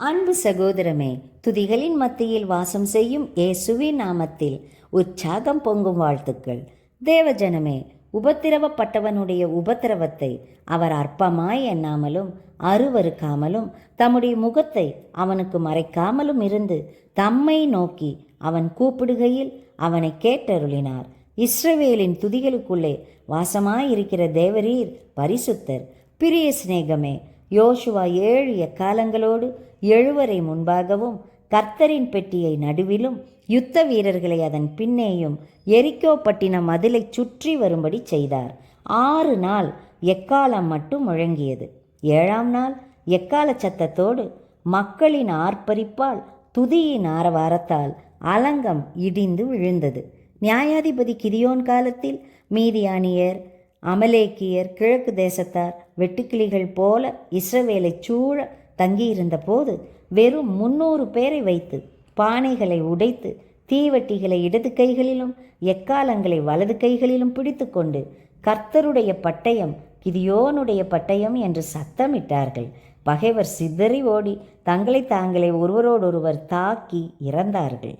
அன்பு சகோதரமே துதிகளின் மத்தியில் வாசம் செய்யும் ஏசுவி நாமத்தில் உற்சாகம் பொங்கும் வாழ்த்துக்கள். தேவஜனமே உபத்திரவப்பட்டவனுடைய உபத்திரவத்தை அவர் அற்பமாய் எண்ணாமலும் அருவருக்காமலும் தம்முடைய முகத்தை அவனுக்கு மறைக்காமலும் இருந்து தம்மை நோக்கி அவன் கூப்பிடுகையில் அவனை கேட்டருளினார். இஸ்ரவேலின் துதிகளுக்குள்ளே வாசமாயிருக்கிற தேவரீர் பரிசுத்தர் பிரிய சிநேகமே யோசுவா ஏழு எக்காலங்களோடு எழுவரை முன்பாகவும் கர்த்தரின் பெட்டியை நடுவிலும் யுத்த வீரர்களை அதன் பின்னேயும் எரிக்கோ பட்டினம் மதிலை சுற்றி வரும்படி செய்தார். ஆறு நாள் எக்காலம் மட்டும் முழங்கியது. ஏழாம் நாள் எக்கால சத்தத்தோடு மக்களின் ஆர்ப்பரிப்பால் துதியின் ஆரவாரத்தால் அலங்கம் இடிந்து விழுந்தது. நியாயாதிபதி கிரியோன் காலத்தில் மீதியானியர் அமலேக்கியர் கிழக்கு தேசத்தார் வெட்டுக்கிளிகள் போல இஸ்ரவேலை சூழ தங்கியிருந்த போது வெறும் முன்னூறு பேரை வைத்து பானைகளை உடைத்து தீவட்டிகளை இடது கைகளிலும் எக்காலங்களை வலது கைகளிலும் பிடித்துக்கொண்டு கர்த்தருடைய பட்டயம் கிதியோனுடைய பட்டயம் என்று சத்தமிட்டார்கள். பகைவர் சிதறி ஓடி தங்களை தாங்களே ஒருவரோடொருவர் தாக்கி இறந்தார்கள்.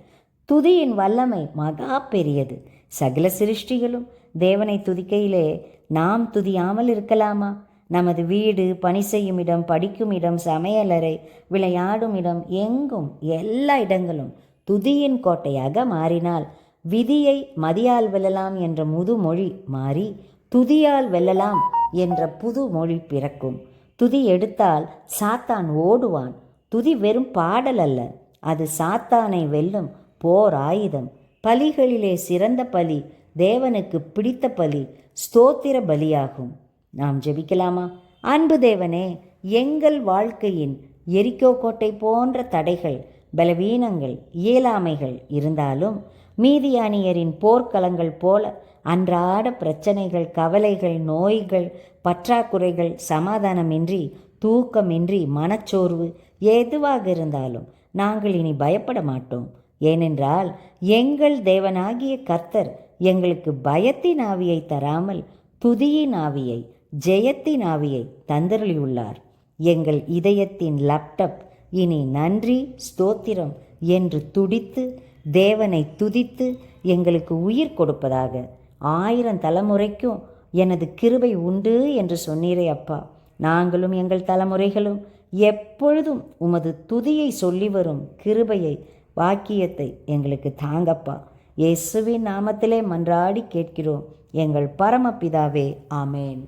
துதியின் வல்லமை மகா பெரியது. சகல சிருஷ்டிகளும் தேவனை துதிக்கையிலே நாம் துதியாமல் இருக்கலாமா? நமது வீடு பணி செய்யும் இடம் படிக்கும் இடம் சமையலறை விளையாடும் இடம் எங்கும் எல்லா இடங்களும் துதியின் கோட்டையாக மாறினால் விதியை மதியால் வெல்லலாம் என்ற முதுமொழி மாறி துதியால் வெல்லலாம் என்ற புது மொழி பிறக்கும். துதி எடுத்தால் சாத்தான் ஓடுவான். துதி வெறும் பாடல் அல்ல. அது சாத்தானை வெல்லும் போர் ஆயுதம் பலிகளிலே சிறந்த பலி தேவனுக்கு பிடித்த பலி ஸ்தோத்திர பலியாகும். நாம் ஜெபிக்கலாமா? அன்பு தேவனே எங்கள் வாழ்க்கையின் எரிக்கோ கோட்டை போன்ற தடைகள் பலவீனங்கள் இயலாமைகள் இருந்தாலும் மீதியானியரின் போர்க்களங்கள் போல அன்றாட பிரச்சனைகள் கவலைகள் நோய்கள் பற்றாக்குறைகள் சமாதானமின்றி தூக்கமின்றி மனச்சோர்வு எதுவாக இருந்தாலும் நாங்கள் இனி பயப்பட மாட்டோம். ஏனென்றால் எங்கள் தேவனாகிய கர்த்தர் எங்களுக்கு பயத்தின் ஆவியை தராமல் துதியின் ஆவியை ஜெயத்தின் ஆவியை தந்தருளியுள்ளார். எங்கள் இதயத்தின் லேப்டப் இனி நன்றி ஸ்தோத்திரம் என்று துடித்து தேவனை துதித்து எங்களுக்கு உயிர் கொடுப்பதாக. ஆயிரம் தலைமுறைக்கும் எனது கிருபை உண்டு என்று சொன்னீரே அப்பா. நாங்களும் எங்கள் தலைமுறைகளும் எப்பொழுதும் உமது துதியை சொல்லி வரும் கிருபையை வாக்கியத்தை எங்களுக்கு தாங்கப்பா. இயேசுவின் நாமத்திலே மன்றாடி கேட்கிறோம். எங்கள் பரமபிதாவே ஆமேன்.